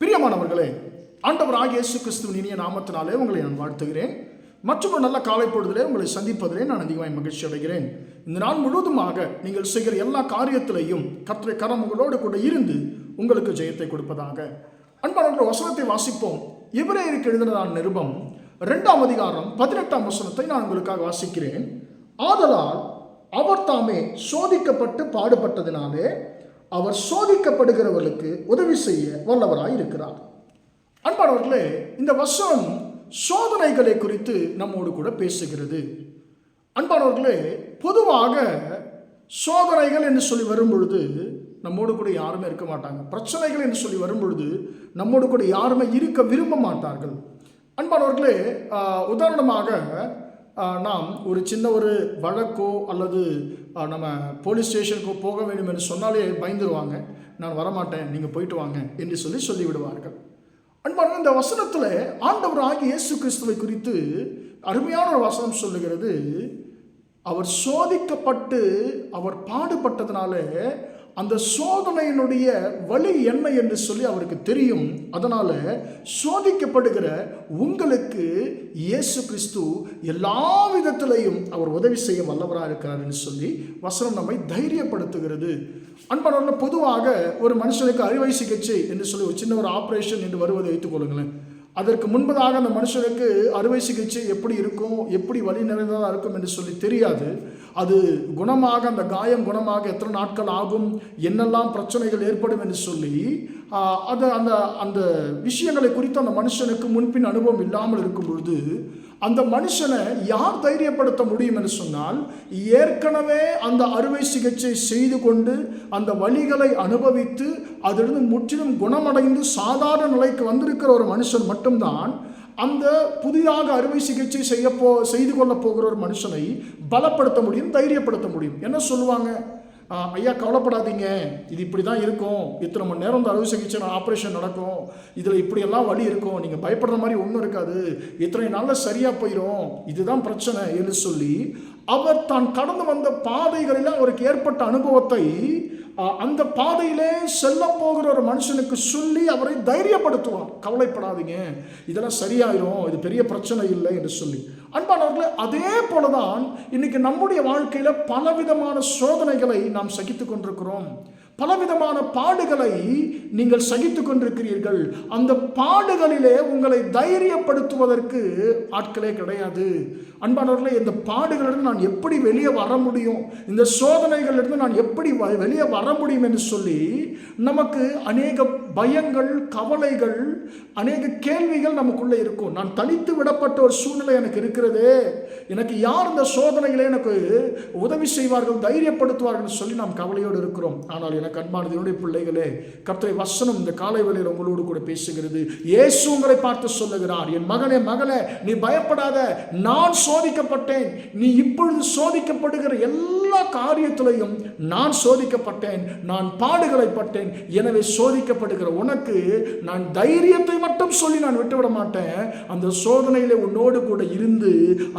பிரியமானவர்களே ஆண்டவர் ஆகிய இயேசு கிறிஸ்துவின் இனிய நாமத்தினாலே உங்களை நான் வாழ்த்துகிறேன். மற்றும் ஒரு நல்ல காலை பொழுதிலே உங்களை சந்திப்பதிலே நான் அதிகமாக மகிழ்ச்சி அடைகிறேன். இந்த நாள் முழுவதுமாக நீங்கள் செய்கிற எல்லா காரியத்திலையும் கத்திரை கரம் உங்களோடு கூட இருந்து உங்களுக்கு ஜெயத்தை கொடுப்பதாக. அன்பான வசனத்தை வாசிப்போம். எபிரேயருக்கு எழுதினதான நிருபம் ரெண்டாம் அதிகாரம் பதினெட்டாம் வசனத்தை நான் உங்களுக்காக வாசிக்கிறேன். ஆதலால் அவர் தாமே சோதிக்கப்பட்டு பாடுபட்டதினாலே அவர் சோதிக்கப்படுகிறவர்களுக்கு உதவி செய்ய வல்லவராய் இருக்கிறார். அன்பானவர்களே இந்த வசனம் சோதனைகளை குறித்து நம்மோடு கூட பேசுகிறது. அன்பானவர்களே பொதுவாக சோதனைகள் என்று சொல்லி வரும் பொழுது நம்மோடு கூட யாருமே இருக்க மாட்டாங்க. பிரச்சனைகள் என்று சொல்லி வரும் பொழுது நம்மோடு கூட யாருமே இருக்க விரும்ப மாட்டார்கள். அன்பானவர்களே உதாரணமாக நாம் ஒரு சின்ன ஒரு வழக்கோ அல்லது நம்ம போலீஸ் ஸ்டேஷனுக்கோ போக வேண்டும் என்று சொன்னாலே பயந்துருவாங்க. நான் வரமாட்டேன் நீங்கள் போயிட்டு வாங்க என்று சொல்லி சொல்லிவிடுவார்கள். அன்பான இந்த வசனத்தில் ஆண்டவர் ஆகிய இயேசு கிறிஸ்துவை குறித்து அருமையான ஒரு வசனம் சொல்லுகிறது. அவர் சோதிக்கப்பட்டு அவர் பாடுபட்டதுனால அந்த சோதனையினுடைய வழி என்ன என்று சொல்லி அவருக்கு தெரியும். அதனால் சோதிக்கப்படுகிற உங்களுக்கு இயேசு கிறிஸ்து எல்லா விதத்திலையும் அவர் உதவி செய்ய வல்லவராக இருக்கிறார் சொல்லி வசனம் நம்மை தைரியப்படுத்துகிறது. அன்பனோட பொதுவாக ஒரு மனுஷனுக்கு அறுவை சிகிச்சை என்று சொல்லி ஒரு சின்ன ஒரு ஆப்ரேஷன் என்று வருவதை வைத்துக் கொள்ளுங்களேன். அதற்கு முன்பதாக அந்த மனுஷனுக்கு அறுவை சிகிச்சை எப்படி இருக்கும் எப்படி வழி நிறைந்ததாக இருக்கும் என்று சொல்லி தெரியாது. அது குணமாக அந்த காயம் குணமாக எத்தனை நாட்கள் ஆகும் என்னெல்லாம் பிரச்சனைகள் ஏற்படும் என்று சொல்லி அது அந்த அந்த விஷயங்களை குறித்து அந்த மனுஷனுக்கு முன்பின் அனுபவம் இல்லாமல் இருக்கும் பொழுது அந்த மனுஷனை யார் தைரியப்படுத்த முடியும் என்று சொன்னால் ஏற்கனவே அந்த அறுவை சிகிச்சை செய்து கொண்டு அந்த வழிகளை அனுபவித்து அதிலிருந்து முற்றிலும் குணமடைந்து சாதாரண நிலைக்கு வந்திருக்கிற ஒரு மனுஷன் மட்டும்தான் அந்த புதிதாக அறுவை சிகிச்சை செய்ய போ செய்து கொள்ள போகிற ஒரு மனுஷனை பலப்படுத்த முடியும் தைரியப்படுத்த முடியும். என்ன சொல்லுவாங்க? ஐயா கவலைப்படாதீங்க. இது இப்படி தான் இருக்கும். இத்தனை மணி நேரம் இந்த அறுவை சிகிச்சை ஆப்ரேஷன் நடக்கும். இதில் இப்படியெல்லாம் வழி இருக்கும். நீங்கள் பயப்படுற மாதிரி ஒன்றும் இருக்காது. இத்தனை நாளில் சரியாக போயிடும் இதுதான் பிரச்சனை என்று சொல்லி அவர் தான் கடந்து வந்த பாதைகளில் அவருக்கு ஏற்பட்ட அனுபவத்தை அந்த பாதையிலே செல்ல போகிற ஒரு மனுஷனுக்கு சொல்லி அவரை தைரியப்படுத்துவார். கவலைப்படாதீங்க. இதெல்லாம் சரியாயிரும். இது பெரிய பிரச்சனை இல்லை என்று சொல்லி. அன்பானவர்களே அதே போலதான் இன்னைக்கு நம்முடைய வாழ்க்கையில் பலவிதமான சோதனைகளை நாம் சகித்து கொண்டிருக்கிறோம். பலவிதமான பாடுகளை நீங்கள் சகித்து கொண்டிருக்கிறீர்கள். அந்த பாடுகளிலே உங்களை தைரியப்படுத்துவதற்கு ஆட்களே கிடையாது. அன்பானவர்களே இந்த பாடுகளிலிருந்து நான் எப்படி வெளியே வர முடியும்? இந்த சோதனைகளிலிருந்து நான் எப்படி வ- வெளியே வர முடியும் என்று சொல்லி நமக்கு அநேக பயங்கள் கவலைகள் அநேக கேள்விகள் நமக்குள்ளே இருக்கும். நான் தனித்து விடப்பட்ட ஒரு சூழ்நிலை எனக்கு இருக்கிறதே. எனக்கு யார் இந்த சோதனைகளை எனக்கு உதவி செய்வார்கள் தைரியப்படுத்துவார்கள் சொல்லி நாம் கவலையோடு இருக்கிறோம். ஆனால் எனக்கு அன்பானது என்னுடைய பிள்ளைகளே கர்த்தரை வசனம் இந்த காலை வேளையில் உங்களோடு கூட பேசுகிறது. இயேசு உங்களை பார்த்து சொல்லுகிறார் என் மகனே மகளே நீ பயப்படாத நான் சோதிக்கப்பட்டேன். நீ இப்பொழுது சோதிக்கப்படுகிற எல்லா காரியத்திலையும் நான் சோதிக்கப்பட்டேன். நான் பாடுகளை பட்டேன் எனவே சோதிக்கப்படுகிற இருக்கிற உனக்கு நான் தைரியத்தை மட்டும் சொல்லி நான் விட்டுவிட மாட்டேன். அந்த சோதனையில் உன்னோடு கூட இருந்து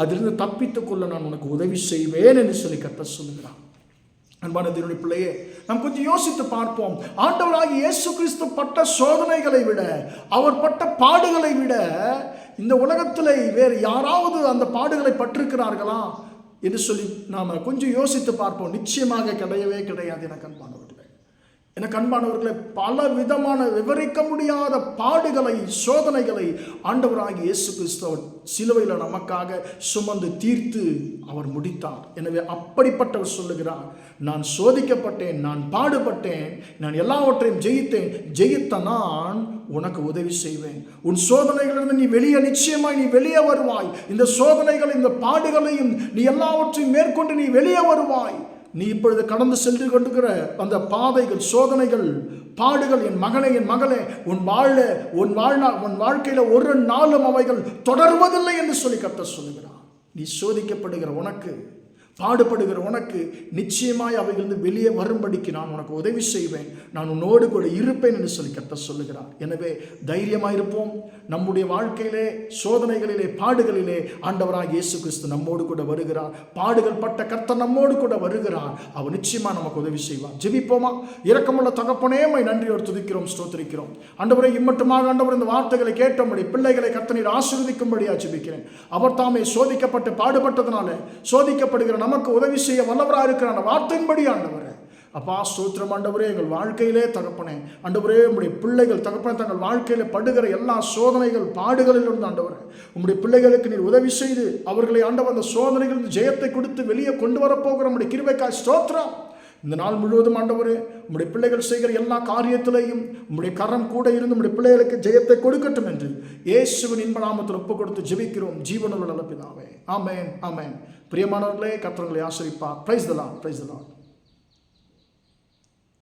அதிலிருந்து தப்பித்துக் கொள்ள நான் உனக்கு உதவி செய்வேன் என்று சொல்லி கத்த சொல்லுகிறான் அன்பான தேவனுடைய பிள்ளையே நாம் கொஞ்சம் யோசித்து பார்ப்போம். ஆண்டவராகி இயேசு கிறிஸ்து பட்ட சோதனைகளை விட அவர் பட்ட பாடுகளை விட இந்த உலகத்தில் வேறு யாராவது அந்த பாடுகளை பட்டிருக்கிறார்களா? என்று சொல்லி நாம் கொஞ்சம் யோசித்து பார்ப்போம். நிச்சயமாக கிடையவே கிடையாது எனக்கு அன்பானவர் என கண்பானவர்களை பல விதமான விவரிக்க முடியாத பாடுகளை சோதனைகளை ஆண்டவராகி இயேசு கிறிஸ்தவர் சிலுவையில் நமக்காக சுமந்து தீர்த்து அவர் முடித்தார். எனவே அப்படிப்பட்டவர் சொல்லுகிறார் நான் சோதிக்கப்பட்டேன் நான் பாடுபட்டேன் நான் எல்லாவற்றையும் ஜெயித்தேன் ஜெயித்த நான் உனக்கு உதவி செய்வேன். உன் சோதனைகளிலிருந்து நீ வெளியே நிச்சயமாய் நீ வெளியே வருவாய். இந்த சோதனைகள் இந்த பாடுகளையும் நீ எல்லாவற்றையும் மேற்கொண்டு நீ வெளியே வருவாய். நீ இப்பொழுது கடந்து சென்று கொண்டிருக்கிற அந்த பாதைகள் சோதனைகள் பாடுகள் என் மகனே என் மகளே உன் வாழ உன் வாழ்நாள் உன் வாழ்க்கையில் ஒரு நாளும் அவைகள் தொடர்வதில்லை என்று சொல்லி கத்த சொல்லுகிறான் நீ சோதிக்கப்படுகிற உனக்கு பாடுபடுகிற உனக்கு நிச்சயமாய் அவைகளிருந்து வெளியே வரும்படிக்கு நான் உனக்கு உதவி செய்வேன். நான் உன்னோடு கூட இருப்பேன் என்று சொல்லி கத்த சொல்லுகிறார். எனவே தைரியமாக இருப்போம். நம்முடைய வாழ்க்கையிலே சோதனைகளிலே பாடுகளிலே ஆண்டவராக இயேசு கிறிஸ்து நம்மோடு கூட வருகிறார். பாடுகள் பட்ட கர்த்தர் நம்மோடு கூட வருகிறார். அவர் நிச்சயமா நமக்கு உதவி செய்வார். ஜெபிப்போமா? இரக்கமுள்ள தகப்பனே மை நன்றியோடு துதிக்கிறோம் ஸ்தோத்திரிக்கிறோம். ஆண்டவரை இம்மட்டுமாக ஆண்டவர் இந்த வார்த்தைகளை கேட்டபடி பிள்ளைகளை கர்த்தனீர் ஆசீர்வதிக்கும்படியா ஜெபிக்கிறேன். அவர் தாமே சோதிக்கப்பட்டு பாடுபட்டதுனால சோதிக்கப்படுகிற நமக்கு உதவி செய்ய வல்லவராக இருக்கிற அந்த வார்த்தையின்படி ஆண்டவர். அப்பா சூத்திரம் ஆண்டவரே எங்கள் வாழ்க்கையிலே தகப்பனே. ஆண்டவரே உங்களுடைய பிள்ளைகள் தகப்பனே தங்கள் வாழ்க்கையில் படுகிற எல்லா சோதனைகள் பாடுகளிலிருந்து ஆண்டவர். உங்களுடைய பிள்ளைகளுக்கு நீர் உதவி செய்து அவர்களை ஆண்டவர் அந்த சோதனைகளில் ஜெயத்தை கொடுத்து வெளியே கொண்டு வரப்போகிற நம்முடைய கிருபைக்காய் ஸ்தோத்திரம். இந்த நாள் முழுவதும் ஆண்டவரே உம்முடைய பிள்ளைகள் செய்கிற எல்லா காரியத்திலையும் உம்முடைய கரம் கூட இருந்து உம்முடைய பிள்ளைகளுக்கு ஜெயத்தை கொடுக்கட்டும் என்று இயேசுவின் இன்ப நாமத்தில் ஒப்பு கொடுத்து ஜெபிக்கிறோம். ஜீவனுள்ள நல்ல ஆமேன் ஆமேன். பிரியமானவர்களே கத்திரங்களை ஆசிரிப்பா. Price தலாம் price தலாம்